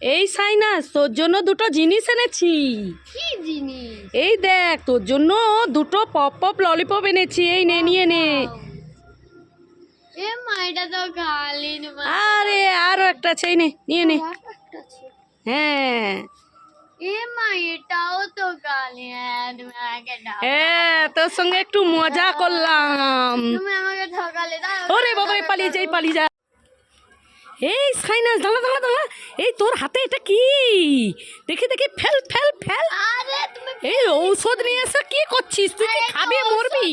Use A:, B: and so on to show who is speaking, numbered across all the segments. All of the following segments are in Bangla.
A: এই সাইনাস তোর জন্য দুটো জিনিস এনেছি।
B: কি জিনিস?
A: এই দেখ তোর জন্য দুটো পপ পপ ললিপপ এনেছি এই নে নিয়ে নে। আরে আরও একটা আছে নে নিয়ে নে। হ্যাঁ। হ্যাঁ তোর সঙ্গে একটু মজা করলাম। ওরে বাবারে পালিয়ে যাই পালিয়ে যা এই সাইনাস দাঁড়া দাঁড়া দাঁড়া। এই তোর হাতে এটা কি? দেখি দেখি ফেল ফেল ফেল। এই ঔষধ নিয়ে এসে কি করছিস? তুই কি খাবি মরবি?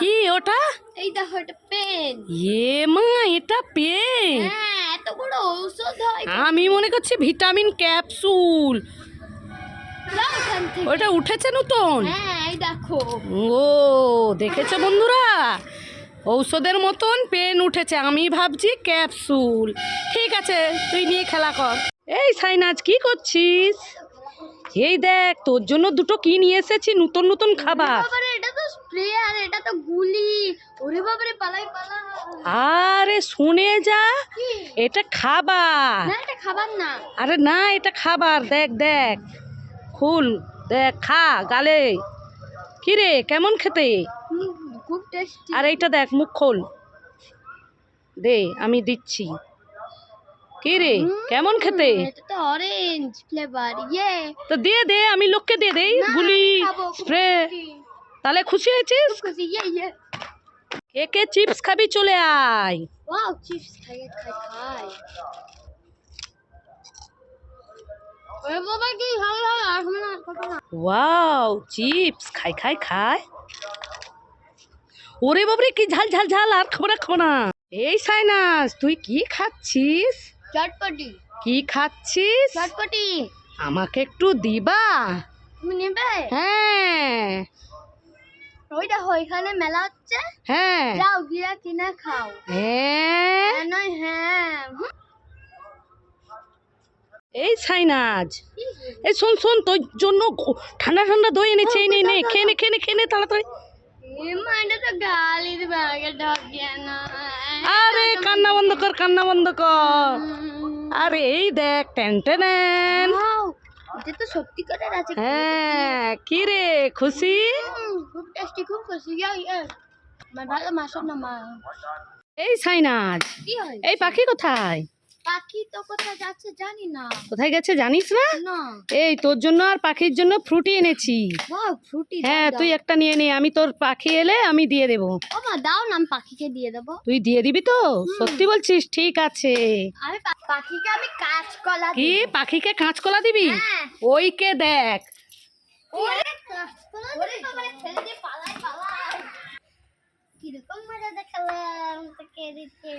A: কি ওটা?
B: এই দেখো এটা পেন।
A: এ মা এটা পেন।
B: হ্যাঁ এত বড় ঔষধ হয়।
A: আমি মনে করছি ভিটামিন ক্যাপসুল। ওটা উঠেছে নতুন?
B: হ্যাঁ এই দেখো।
A: ও দেখেছ বন্ধুরা? ঔষধের মতন পেন উঠেছে আমি ভাবছি ক্যাপসুল। ঠিক আছে তুই নিয়ে খেলা কর। এই সাইনাজ কি করছিস? এই দেখ তোর জন্য দুটো কি নিয়ে এসেছি নতুন নতুন খাবার।
B: আর
A: শুনে যা এটা খাবার। আরে না এটা খাবার দেখ দেখ। খুল দেখ খা গালে। কি রে কেমন খেতে? আর এইটা দেখ মুখ খোল। দে আমি দিচ্ছি। কি রে? কেমন খেতে?
B: এটা তো অরেঞ্জ ফ্লেভার ইয়ে
A: তো দিয়ে দে আমি লোককে দিয়ে দেই গুলি স্প্রে। তাহলে খুশি হয়েছিস?
B: খুশি ইয়ে ইয়ে
A: কে কে চিপস খাবি চলে আয়।
B: ওয়াও চিপস খাই খাই
A: ওয়াও চিপস খাই। ওরে বাবরে কি ঝাল ঝাল ঝাল আর খাব না খাব না। এই সাইনাস তুই কি খাচ্ছিস?
B: চটপটি।
A: কি খাচ্ছিস?
B: চটপটি।
A: আমাকে একটু দিবা?
B: তুমি নেবে?
A: হ্যাঁ।
B: ওই দেখো এখানে মেলা হচ্ছে।
A: হ্যাঁ।
B: যাও গিয়ে কিনে খাও।
A: হ্যাঁ।
B: হ্যাঁ নয় হ্যাঁ।
A: এই সাইনাজ এই শোন শোন তোর জন্য ঠান্ডা ঠান্ডা দই এনেছে এই নে নে খেয়ে নে খেয়ে নে খেয়ে নে তাড়াতাড়ি। আরে কান্না বন্ধ কর কান্না বন্ধ কর আরে এই দেখ টেন টেন
B: এটা তো সত্যি করে আছে
A: হ্যাঁ কি রে খুশি
B: খুব টেস্টি খুব খুশি ভালো মাসো না মা
A: এই সাইনাজ এই পাখি কোথায়
B: পাখি তো কোথায় যাচ্ছে জানি না।
A: কোথায় গেছে জানিস না?
B: না।
A: এই তোর জন্য আর পাখির জন্য ফ্রুটি এনেছি।
B: ফ্রুটি
A: হ্যাঁ তুই একটা নিয়ে নে আমি তোর পাখি এলে আমি দিয়ে দেবো।
B: ও মা দাও না আমি পাখিকে দিয়ে দেবো।
A: তুই দিয়ে দিবি তো? সত্যি বলছিস ঠিক আছে।
B: আমি পাখিকে আমি কাঁচকলা
A: কি পাখিকে কাঁচকলা দিবি?
B: হ্যাঁ।
A: ওইকে দেখ।
B: ওরে কাঁচকলা ওরে ফেলে দিয়ে পালাই পালাই কীরকম মজা দেখালাম তোকে দিতে